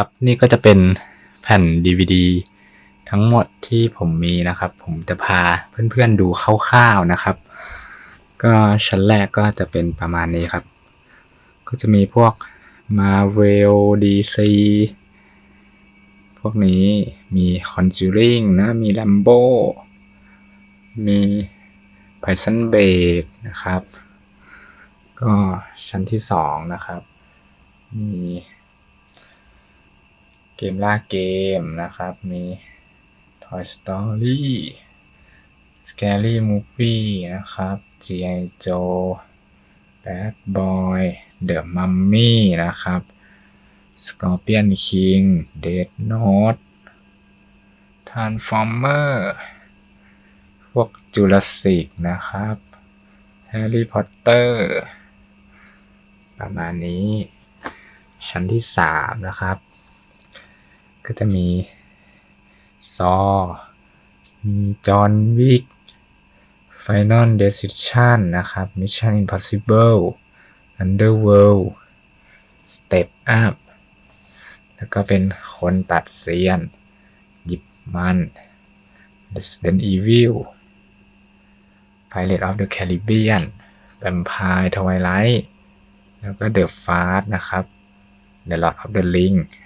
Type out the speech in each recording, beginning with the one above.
ครับนี่ก็จะเป็นแผ่น DVD ทั้งหมดที่ผมมีนะครับ ผมจะพาเพื่อนๆดูคร่าวๆนะครับ ก็ชั้นแรกก็จะเป็นประมาณนี้ครับ ก็จะมีพวก Marvel DC พวกนี้มี Conjuring นะ มี Rambo มี Prison Break นะครับ ก็ชั้นที่สองนะครับ มี เกมล่าเกมนะครับ มี Toy Story Scary Movie นะครับ G.I. Joe Bad Boy The Mummy นะครับ Scorpion King Death Note Transformer พวก Jurassic นะครับ Harry Potter ประมาณนี้ ชั้นที่สามนะครับ ก็จะมีซอ มีจอห์นวิก Final Decision นะครับ Mission Impossible Underworld Step Up แล้วก็เป็นคนตัดเซียน หยิบมัน Resident Evil Pirate of the Caribbean Vampire Twilight แล้วก็ The Fast นะครับ The Lord of the Ring แล้ว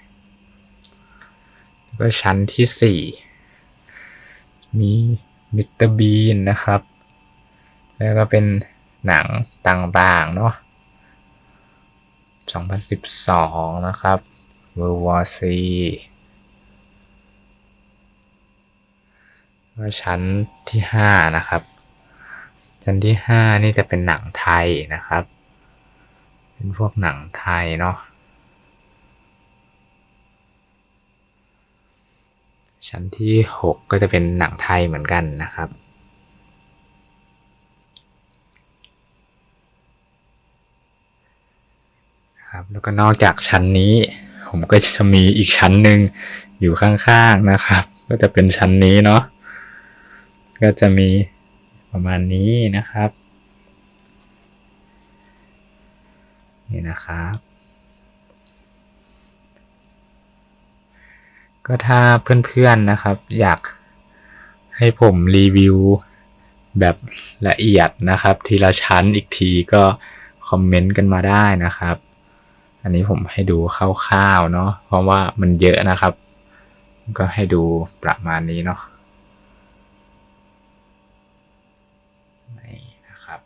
ก็ชั้นที่ 4 มีมิสเตอร์บีนนะครับ แล้วก็เป็นหนังต่างๆ เนาะ2012 นะครับ World War C ก็ชั้นที่ 5 นะครับ ชั้นที่ 5 นี่จะเป็นหนังไทยนะครับ เป็นพวกหนังไทยเนาะ ชั้นที่ 6 ก็จะเป็นหนังไทยเหมือนกันนะครับ ครับ แล้วก็นอกจากชั้นนี้ ผมก็จะมีอีกชั้นหนึ่งอยู่ข้างๆนะครับ ก็จะเป็นชั้นนี้เนาะ ก็จะมีประมาณนี้นะครับ นี่นะครับ ก็ถ้าเพื่อนๆนะครับ อยากให้ผมรีวิวแบบละเอียดนะครับ ทีละชั้นอีกทีก็คอมเมนต์กันมาได้นะครับ อันนี้ผมให้ดูคร่าวๆเนาะเพราะว่ามันเยอะนะครับ ก็ให้ดูประมาณนี้เนาะนี่นะครับ